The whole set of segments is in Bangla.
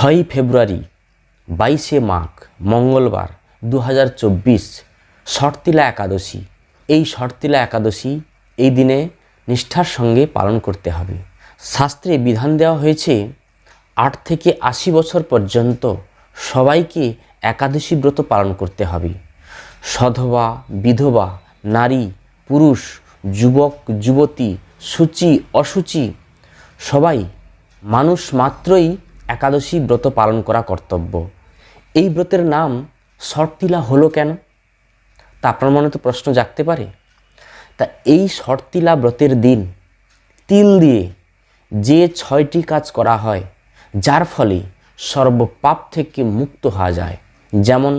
ছয়ই ফেব্রুয়ারি, বাইশে মাঘ, মঙ্গলবার দু হাজার চব্বিশ, শর্তিলা একাদশী। এই শর্তিলা একাদশী এই দিনে নিষ্ঠার সঙ্গে পালন করতে হবে। শাস্ত্রে বিধান দেওয়া হয়েছে, আট থেকে আশি বছর পর্যন্ত সবাইকে একাদশী ব্রত পালন করতে হবে। সধবা, বিধবা, নারী, পুরুষ, যুবক, যুবতী, সূচি, অসুচি, সবাই মানুষ মাত্রই একাদশী ব্রত পালন করা কর্তব্য। এই ব্রতের নাম শর্তিলা হলো কেন? তা আপনার মনে তো প্রশ্ন জাগতে পারে। তা এই শর্তিলা ব্রতের দিন তিল দিয়ে যে ছয়টি কাজ করা হয়, যার ফলে সর্বপাপ থেকে মুক্ত হওয়া যায়। যেমন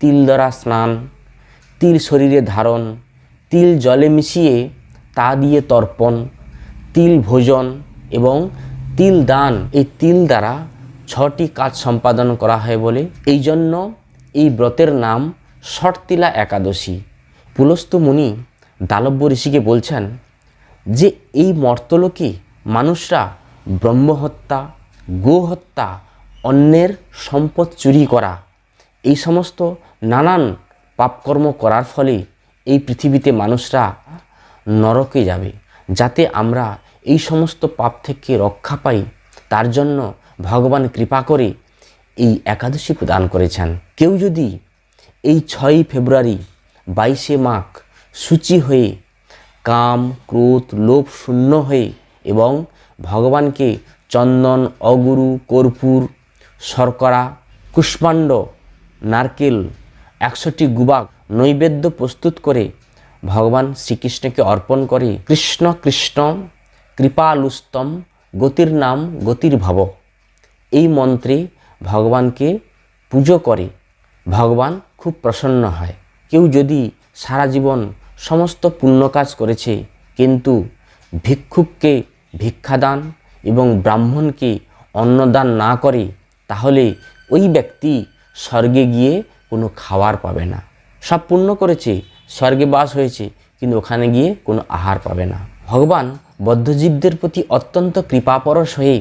তিল দ্বারা স্নান, তিল শরীরে ধারণ, তিল জলে মিশিয়ে তা দিয়ে তর্পণ, তিল ভোজন এবং তিল দান এই তিল দ্বারা ছটি কাজ সম্পাদন করা হয় বলে। এই জন্য এই ব্রতের নাম শর্তিলা একাদশী। পুলস্ত মুনি দালব্য ঋষিকে বলছেন যে, এই মর্তলোকে মানুষরা ব্রহ্মহত্যা, গোহত্যা, অন্যের সম্পদ চুরি করা, এই সমস্ত নানান পাপকর্ম করার ফলে এই পৃথিবীতে মানুষরা নরকে যাবে, যাতে আমরা এই সমস্ত পাপ থেকে রক্ষা পাই। তার জন্য ভগবান কৃপা করে এই একাদশী প্রদান করেছেন। কেউ যদি এই ছয়ই ফেব্রুয়ারি বাইশে মাঘ সূচি হয়ে কাম, ক্রোধ, লোভ শূন্য হয়ে এবং ভগবানকে চন্দন, অগুরু, কর্পূর, শর্করা, কুষ্মাণ্ড, নারকেল, একশোটি গুবাক নৈবেদ্য প্রস্তুত করে ভগবান শ্রীকৃষ্ণকে অর্পণ করে কৃষ্ণ কৃষ্ণ কৃপালুস্তম গতির নাম গতির ভব। এই মন্ত্রে ভগবানকে পুজো করে। ভগবান খুব প্রসন্ন হয়। কেউ যদি সারা জীবন সমস্ত পুণ্য কাজ করেছে, কিন্তু ভিক্ষুককে ভিক্ষাদান এবং ব্রাহ্মণকে অন্নদান না করে, তাহলে ওই ব্যক্তি স্বর্গে গিয়ে কোনো খাওয়ার পাবে না। সব পুণ্য করেছে, স্বর্গে বাস হয়েছে, কিন্তু ওখানে গিয়ে কোনো আহার পাবে না। ভগবান বদ্ধজীবদের প্রতি অত্যন্ত কৃপাপরশ হয়ে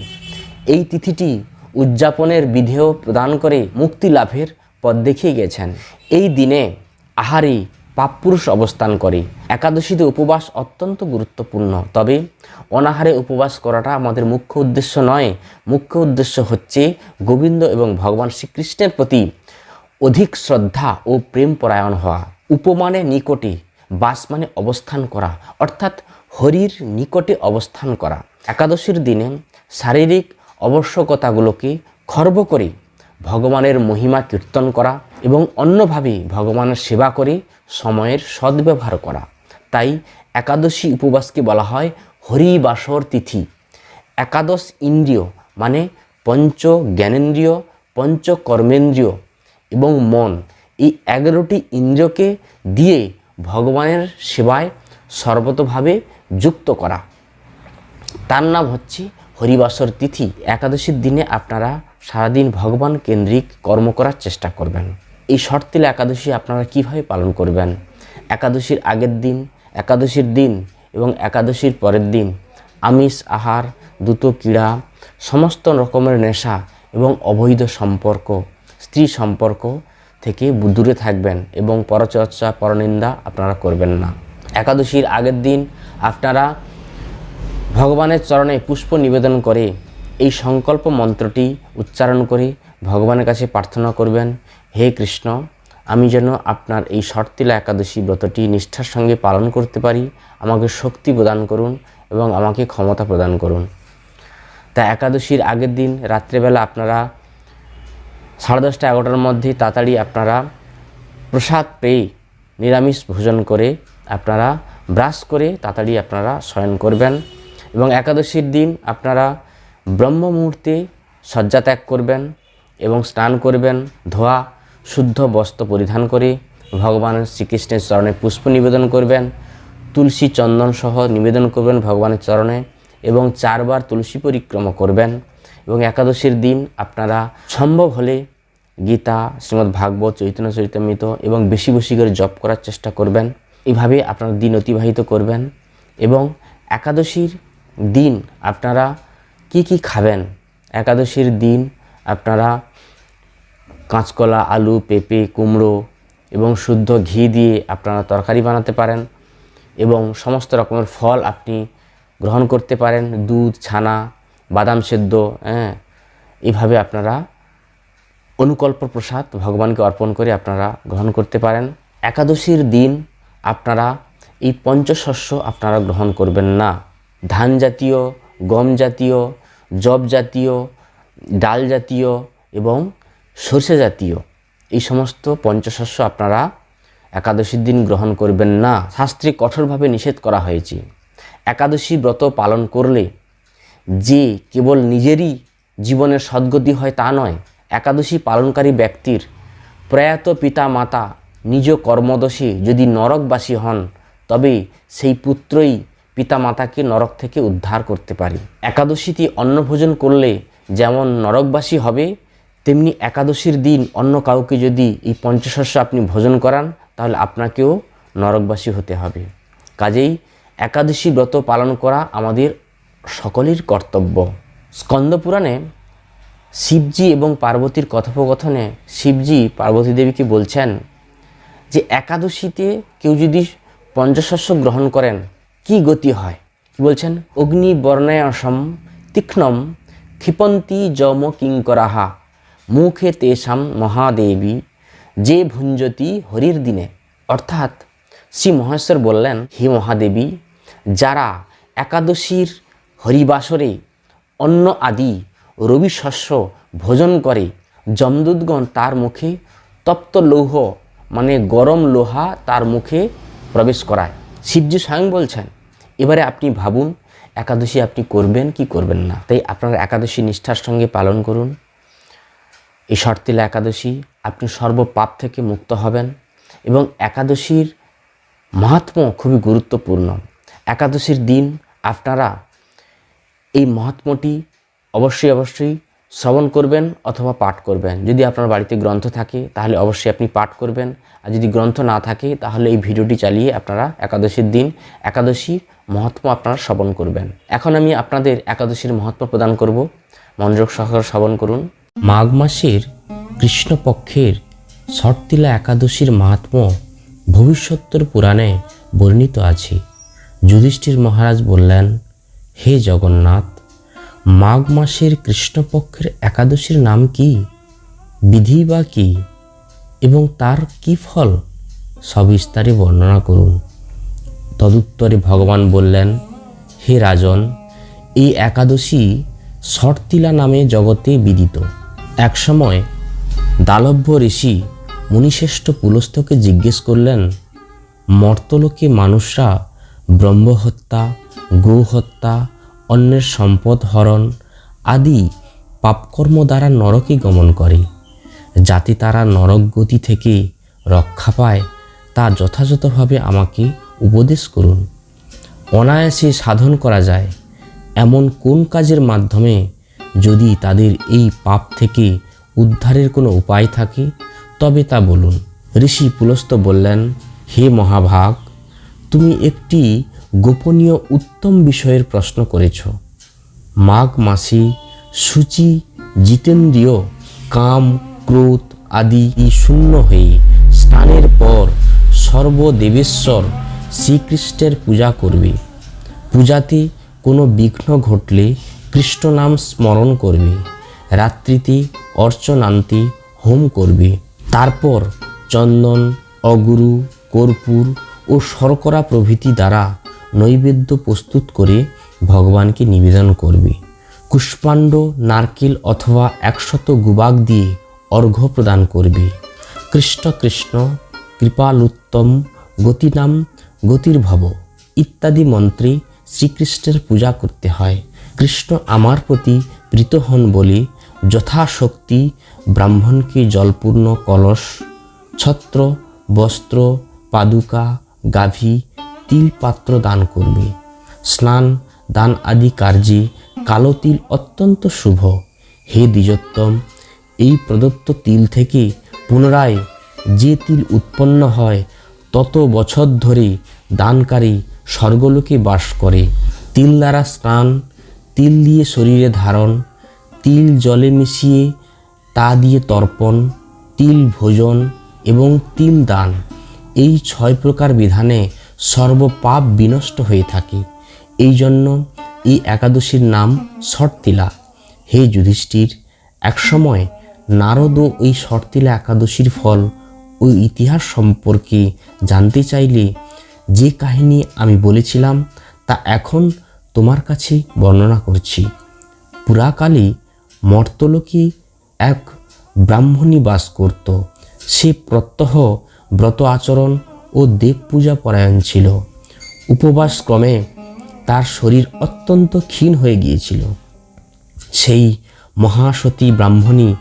এই তিথিটি উদযাপনের বিধেয় প্রদান করে মুক্তি লাভের পথ দেখিয়ে গেছেন। এই দিনে আহারে পাপপুরুষ অবস্থান করে। একাদশীতে উপবাস অত্যন্ত গুরুত্বপূর্ণ। তবে অনাহারে উপবাস করাটা আমাদের মুখ্য উদ্দেশ্য নয়। মুখ্য উদ্দেশ্য হচ্ছে গোবিন্দ এবং ভগবান শ্রীকৃষ্ণের প্রতি অধিক শ্রদ্ধা ও প্রেম পরায়ণ হওয়া। উপমানের নিকটে বাস মানে অবস্থান করা, অর্থাৎ হরির নিকটে অবস্থান করা। একাদশীর দিনে শারীরিক আবশ্যকতাগুলোকে খর্ব করে, ভগবানের মহিমা কীর্তন করা এবং অন্যভাবে ভগবানের সেবা করে, সময়ের সদ্ব্যবহার করা। তাই একাদশী উপবাসকে বলা হয় হরিবাসর তিথি। একাদশ ইন্দ্রিয় মানে পঞ্চ জ্ঞানেন্দ্রিয় পঞ্চ কর্মেন্দ্রিয় এবং মন। এই এগারোটি ইন্দ্রিয়কে দিয়ে ভগবানের সেবায় সর্বতভাবে যুক্ত করা। তার নাম হচ্ছে হরিবাসর তিথি একাদশীর দিনে আপনারা সারাদিন ভগবান কেন্দ্রিক কর্ম করার চেষ্টা করবেন। এই শর্তিলা একাদশী আপনারা কীভাবে পালন করবেন? একাদশীর আগের দিন, একাদশীর দিন এবং একাদশীর পরের দিন, আমিষ, আহার দ্রুত ক্রীড়া, সমস্ত রকমের নেশা এবং অবৈধ সম্পর্ক, স্ত্রী সম্পর্ক থেকে দূরে থাকবেন এবং পরচর্চা, পরনিন্দা আপনারা করবেন না। একাদশীর আগের দিন আপনারা ভগবানের চরণে পুষ্প নিবেদন করে এই সংকল্প মন্ত্রটি উচ্চারণ করে ভগবানের কাছে প্রার্থনা করবেন, হে কৃষ্ণ, আমি যেন আপনার এই শর্তিলা একাদশী ব্রতটি নিষ্ঠার সঙ্গে পালন করতে পারি, আমাকে শক্তি প্রদান করুন এবং আমাকে ক্ষমতা প্রদান করুন। তা একাদশীর আগের দিন রাত্রেবেলা আপনারা সাড়ে দশটা এগারোটার মধ্যে তাড়াতাড়ি আপনারা প্রসাদ পেয়ে নিরামিষ ভোজন করে আপনারা ব্রাশ করে তাড়াতাড়ি আপনারা শয়ন করবেন। এবং একাদশীর দিন আপনারা ব্রহ্ম মুহূর্তে শয্যা ত্যাগ করবেন এবং স্নান করবেন, ধোয়া, শুদ্ধ বস্ত্র পরিধান করে ভগবান শ্রীকৃষ্ণের চরণে পুষ্প নিবেদন করবেন, তুলসী চন্দন সহ নিবেদন করবেন ভগবানের চরণে এবং চারবার তুলসী পরিক্রমা করবেন এবং একাদশীর দিন আপনারা সম্ভব হলে গীতা শ্রীমদ্ ভাগবত চৈতন্য চরিতামৃত এবং বেশি বেশি করে জপ করার চেষ্টা করবেন। এভাবে আপনারা দিন অতিবাহিত করবেন এবং একাদশীর দিন, আপনারা কি কি খাবেন? একাদশীর দিন, আপনারা কাঁচকলা, আলু, পেঁপে, কুমড়ো এবং শুদ্ধ ঘি দিয়ে আপনারা তরকারি বানাতে পারেন এবং সমস্ত রকমের ফল আপনি গ্রহণ করতে পারেন, দুধ, ছানা, বাদাম সেদ্ধ হ্যাঁ এভাবে আপনারা অনুকল্প প্রসাদ ভগবানকে অর্পণ করে আপনারা গ্রহণ করতে পারেন। একাদশীর দিন আপনারা এই পঞ্চশস্য আপনারা গ্রহণ করবেন না। ধান জাতীয়, গম জাতীয় জব জাতীয়, ডাল জাতীয় এবং সর্ষে জাতীয়। এই সমস্ত পঞ্চশস্য আপনারা একাদশীর দিন গ্রহণ করবেন না। শাস্ত্রে কঠোরভাবে নিষেধ করা হয়েছে। একাদশী ব্রত পালন করলে যে কেবল নিজেরই জীবনের সদ্গতি হয় তা নয়, একাদশী পালনকারী ব্যক্তির প্রয়াত পিতা মাতা নিজ কর্মদোষে যদি নরকবাসী হন, তবে সেই পুত্রই পিতা মাতাকে নরক থেকে উদ্ধার করতে পারি। একাদশীতে অন্নভোজন করলে যেমন নরকবাসী হবে, তেমনি একাদশীর দিন অন্য কাউকে যদি এই পঞ্চশস্য আপনি ভোজন করান, তাহলে আপনাকেও নরকবাসী হতে হবে। কাজেই একাদশী ব্রত পালন করা আমাদের সকলের কর্তব্য। স্কন্দপুরাণে শিবজি এবং পার্বতীর কথোপকথনে শিবজি পার্বতী দেবীকে বলছেন যে, একাদশীতে কেউ যদি পঞ্চশস্য গ্রহণ করেন কি গতি হয়? কি বলছেন? অগ্নি বর্ণায়সম তীক্ষ্ণম ক্ষিপন্তি যম কিঙ্করাহা মুখে তেষাম মহাদেবী যে ভুঞ্জতি হরির দিনে। অর্থাৎ শ্রী মহেশ্বর বললেন, হে মহাদেবী, যারা একাদশীর হরিবাসরে অন্ন আদি রবি শস্য ভোজন করে, যমদূতগণ তার মুখে তপ্ত লৌহ মানে গরম লোহা তার মুখে প্রবেশ করায়। শিবজি স্বয়ং বলছেন, এবারে আপনি ভাবুন, একাদশী আপনি করবেন কি করবেন না। তাই আপনারা একাদশী নিষ্ঠার সঙ্গে পালন করুন। এই শর্তিলা একাদশী আপনি সর্বপাপ থেকে মুক্ত হবেন এবং একাদশীর মাহাত্ম খুবই গুরুত্বপূর্ণ। একাদশীর দিন আপনারা এই মহাত্মটি অবশ্যই অবশ্যই শ্রবণ করবেন অথবা পাঠ করবেন। যদি আপনার বাড়িতে গ্রন্থ থাকে, তাহলে অবশ্যই আপনি পাঠ করবেন। আর যদি গ্রন্থ না থাকে, তাহলে এই ভিডিওটি চালিয়ে আপনারা একাদশীর দিন একাদশী মহাত্ম আপনারা শ্রবণ করবেন। এখন আমি আপনাদের একাদশীর মহাত্ম প্রদান করব। মনোযোগ সহকারে শ্রবণ করুন। মাঘ মাসের কৃষ্ণপক্ষের শর্তিলা একাদশীর মাহাত্ম ভবিষ্যত্তর পুরাণে বর্ণিত আছে। যুধিষ্ঠির মহারাজ বললেন, হে জগন্নাথ মাঘ মাসের কৃষ্ণপক্ষের একাদশীর নাম কি? বিধি বা কি? এবং তার কি ফল? সবিস্তারে বর্ণনা করুন। তদুত্তরে ভগবান বললেন, হে রাজন, এই একাদশী শর্তিলা নামে জগতে বিদিত। একসময় দালভ্য ঋষি মুনিশ্রেষ্ঠ পুলস্তকে জিজ্ঞেস করলেন, মর্তলোকে মানুষরা ব্রহ্মহত্যা গৌহত্যা অন্যের সম্পদ হরণ আদি পাপকর্ম দ্বারা নরকে গমন করে। যাতে তারা নরক গতি থেকে রক্ষা পায়, তা যথাযথভাবে আমাকে উপদেশ করুন। অনায়াসে সাধন করা যায়। এমন কোন কাজের মাধ্যমে যদি তাদের এই পাপ থেকে উদ্ধারের কোনো উপায় থাকে, তবে তা বলুন। ঋষি পুলস্ত বললেন, হে মহাভাগ, তুমি একটি গোপনীয় উত্তম বিষয়ের প্রশ্ন করেছ। মাঘ মাসে সূচি, জিতেন্দ্রীয়, কাম, ক্রোধ আদি শূন্য হয়ে স্নানের পর সর্বদেবেশ্বর শ্রীকৃষ্ণের পূজা করবে। পূজাতে কোনো বিঘ্ন ঘটলে কৃষ্ণ নাম স্মরণ করবে। রাত্রিতে অর্চনান্তে হোম করবে। তারপর চন্দন, অগুরু, কর্পূর ও শর্করা প্রভৃতি দ্বারা নৈবেদ্য প্রস্তুত করে ভগবানকে নিবেদন করবে। কুষ্পাণ্ড, নারকেল অথবা একশত গুবাক দিয়ে অর্ঘ্য প্রদান করবে। কৃষ্ণ কৃষ্ণ, কৃপালুত্তম, গতিনাম, গতির্ভব ইত্যাদি মন্ত্রে শ্রীকৃষ্ণের পূজা করতে হয়। কৃষ্ণ আমার প্রতি প্রীত হন বলে যথাশক্তি ব্রাহ্মণকে জলপূর্ণ কলস, ছত্র, বস্ত্র, পাদুকা, গাভী তিল পাত্র দান করবে। স্নান, দান আদি কার্যে কালো তিল অত্যন্ত শুভ। হে দ্বিজোত্তম, এই প্রদত্ত তিল থেকে পুনরায় যে তিল উৎপন্ন হয়, তত বছর ধরে দানকারী স্বর্গলোকে বাস করে। তিল দ্বারা স্নান, তিল দিয়ে শরীরে ধারণ, তিল জলে মিশিয়ে তা দিয়ে তর্পণ, তিল ভোজন এবং তিল দান। এই ছয় প্রকার বিধানে সর্বপাপ বিনষ্ট হয়ে থাকে। এই জন্য এই একাদশীর নাম শর্তিলা। হে যুধিষ্ঠির, একসময় নারদও ওই শর্তিলা একাদশীর ফল ওই ইতিহাস সম্পর্কে জানতে চাইলে যে কাহিনী আমি বলেছিলাম তা এখন তোমার কাছে বর্ণনা করছি। পুরাকালে মর্তলোকে এক ব্রাহ্মণী বাস করত। সে প্রত্যহ ব্রত আচরণ ও দেব পূজা পরায়ণ ছিল। উপবাস ক্রমে তার শরীর অত্যন্ত ক্ষীণ হয়ে গিয়েছিল। সেই মহাসতী ব্রাহ্মণী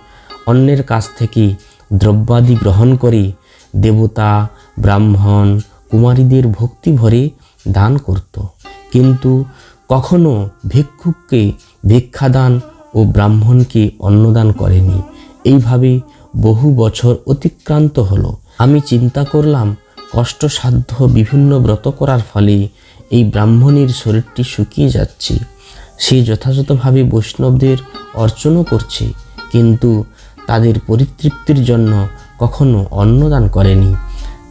অন্যের কাছ থেকে দ্রব্যাদি গ্রহণ করে দেবতা, ব্রাহ্মণ, কুমারীদের ভক্তি ভরে দান করত। কিন্তু কখনো ভিক্ষুককে ভিক্ষাদান ও ব্রাহ্মণকে অন্নদান করেনি। এইভাবে বহু বছর অতিক্রান্ত হলো। আমি চিন্তা করলাম কষ্টসাধ্য বিভিন্ন ব্রত করার ফলে এই ব্রাহ্মণীর শরীরটি শুকিয়ে যাচ্ছে। সে যথাযথভাবে বৈষ্ণবদের অর্চনও করছে, কিন্তু তাদের পরিতৃপ্তির জন্য কখনো অন্নদান করেনি।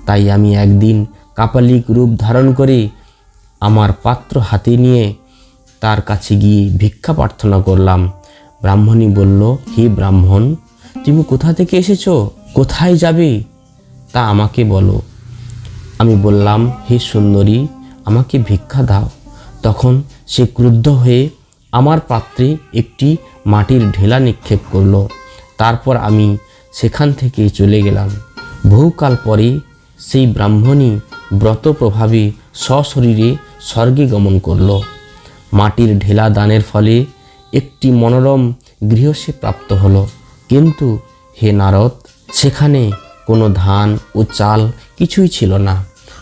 তাই আমি একদিন কাপালিক রূপ ধারণ করে আমার পাত্র হাতে নিয়ে তার কাছে গিয়ে ভিক্ষা প্রার্থনা করলাম। ব্রাহ্মণী বলল, হে ব্রাহ্মণ, তুমি কোথা থেকে এসেছ? কোথায় যাবে? তা আমাকে বলো। আমি বললাম, হে সুন্দরী, আমাকে ভিক্ষা দাও। তখন সে ক্রুদ্ধ হয়ে আমার পাত্রে একটি মাটির ঢেলা নিক্ষেপ করল। তারপর আমি সেখান থেকে চলে গেলাম। বহুকাল পরে সেই ব্রাহ্মণী ব্রত প্রভাবে সশরীরে স্বর্গে গমন করল। মাটির ঢেলা দানের ফলে একটি মনোরম গৃহ সে প্রাপ্ত হলো। কিন্তু হে নারদ, সেখানে কোনো ধান ও চাল কিছুই ছিল না।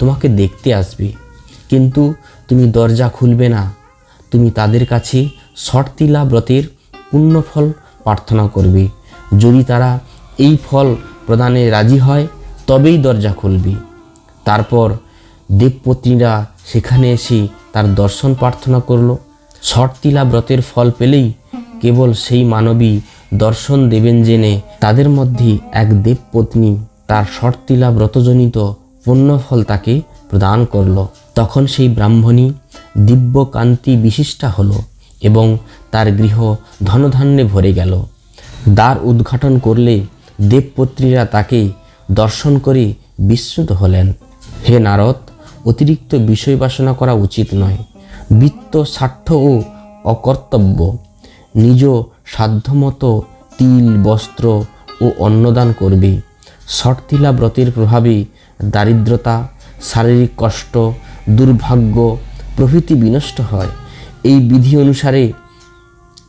তোমাকে দেখতে আসবে। কিন্তু তুমি দরজা খুলবে না। তুমি তাদের কাছে শর্তিলা ব্রতের পুণ্যফল প্রার্থনা করবে। যদি তারা এই ফল প্রদানে রাজি হয়, তবেই দরজা খুলবে। তারপর দেবপত্নীরা সেখানে এসে তার দর্শন প্রার্থনা করল। শর্তিলা ব্রতের ফল পেলেই কেবল সেই মানবী দর্শন দেবেন জেনে তাদের মধ্যে এক দেবপত্নী, তার শর্তিলা ব্রতজনিত পুণ্যফল তাকে প্রদান করল। তখন সেই ব্রাহ্মণী দিব্য কান্তি বিশিষ্টা হলো এবং তার গৃহ ধনধান্যে ভরে গেল। দ্বার উদ্ঘাটন করলে দেবপত্রীরা তাকে দর্শন করে বিস্মিত হলেন। হে নারদ, অতিরিক্ত বিষয় বাসনা করা উচিত নয়। বৃত্ত স্বার্থ ও অকর্তব্য, নিজ সাধ্যমতো তিল, বস্ত্র ও অন্নদান করবে। শর্তিলা ব্রতের প্রভাবে দারিদ্রতা, শারীরিক কষ্ট, দুর্ভাগ্য প্রভৃতি বিনষ্ট হয়। এই বিধি অনুসারে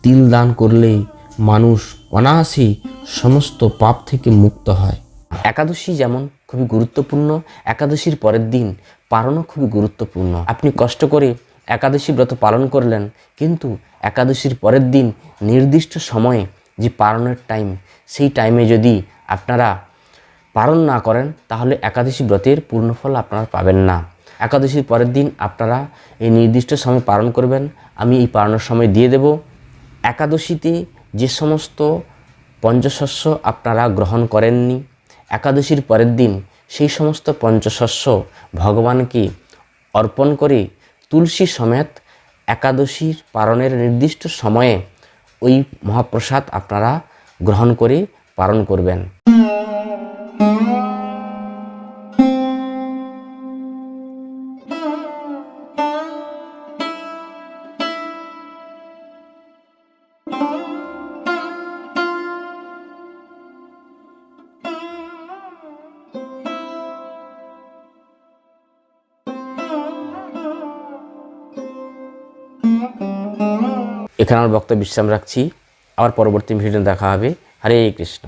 তিল দান করলে মানুষ অনায়াসে সমস্ত পাপ থেকে মুক্ত হয়। একাদশী যেমন খুবই গুরুত্বপূর্ণ, একাদশীর পরের দিন পালনও খুবই গুরুত্বপূর্ণ। আপনি কষ্ট করে একাদশী ব্রত পালন করলেন, কিন্তু একাদশীর পরের দিন নির্দিষ্ট সময়ে যে পালনের টাইম সেই টাইমে যদি আপনারা পালন না করেন, তাহলে একাদশী ব্রতের পূর্ণফল আপনারা পাবেন না। একাদশীর পরের দিন আপনারা এই নির্দিষ্ট সময় পালন করবেন, আমি এই পালনের সময় দিয়ে দেব। একাদশীতে যে সমস্ত পঞ্চশস্য আপনারা গ্রহণ করেননি, একাদশীর পরের দিন সেই সমস্ত পঞ্চশস্য ভগবানকে অর্পণ করে তুলসী সমেত একাদশীর পালনের নির্দিষ্ট সময়ে ওই মহাপ্রসাদ আপনারা গ্রহণ করে পালন করবেন। এখানে আমার বক্তব্য বিশ্রাম রাখছি। আবার পরবর্তী ভিডিও দেখা হবে। হরে কৃষ্ণ।